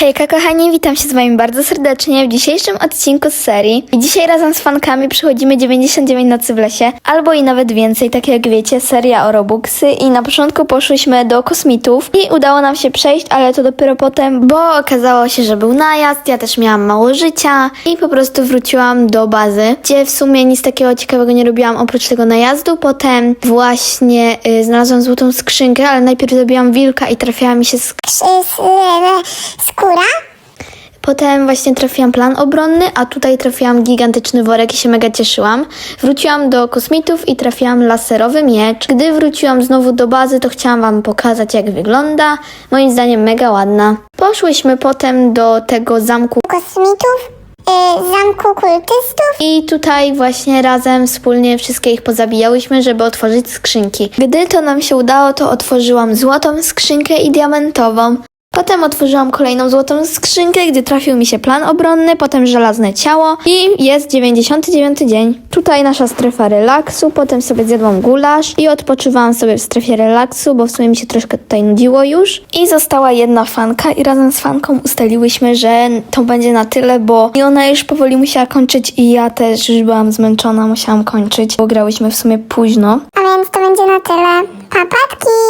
Hejka kochani, witam się z wami bardzo serdecznie w dzisiejszym odcinku z serii. I dzisiaj razem z fankami przychodzimy 99 nocy w lesie, albo i nawet więcej, tak jak wiecie, seria o Robuxy i na początku poszłyśmy do kosmitów i udało nam się przejść, ale to dopiero potem, bo okazało się, że był najazd, ja też miałam mało życia i po prostu wróciłam do bazy, gdzie w sumie nic takiego ciekawego nie robiłam oprócz tego najazdu. Potem właśnie y, znalazłam złotą skrzynkę, ale najpierw zabiłam wilka i trafiła mi się sk-? Potem właśnie trafiłam plan obronny, a tutaj trafiłam gigantyczny worek i się mega cieszyłam. Wróciłam do kosmitów i trafiłam laserowy miecz. Gdy wróciłam znowu do bazy, to chciałam wam pokazać jak wygląda. Moim zdaniem mega ładna. Poszłyśmy potem do tego zamku Kosmitów? E, zamku kultystów? i tutaj właśnie razem wspólnie wszystkie ich pozabijałyśmy, żeby otworzyć skrzynki. Gdy to nam się udało, to otworzyłam złotą skrzynkę i diamentową. Potem otworzyłam kolejną złotą skrzynkę, gdzie trafił mi się plan obronny, potem żelazne ciało i jest 99 dzień. Tutaj nasza strefa relaksu, potem sobie zjadłam gulasz i odpoczywałam sobie w strefie relaksu, bo w sumie mi się troszkę tutaj nudziło już. I została jedna fanka i razem z fanką ustaliłyśmy, że to będzie na tyle, bo i ona już powoli musiała kończyć i ja też już byłam zmęczona, musiałam kończyć, bo grałyśmy w sumie późno. A więc to będzie na tyle. Papatki!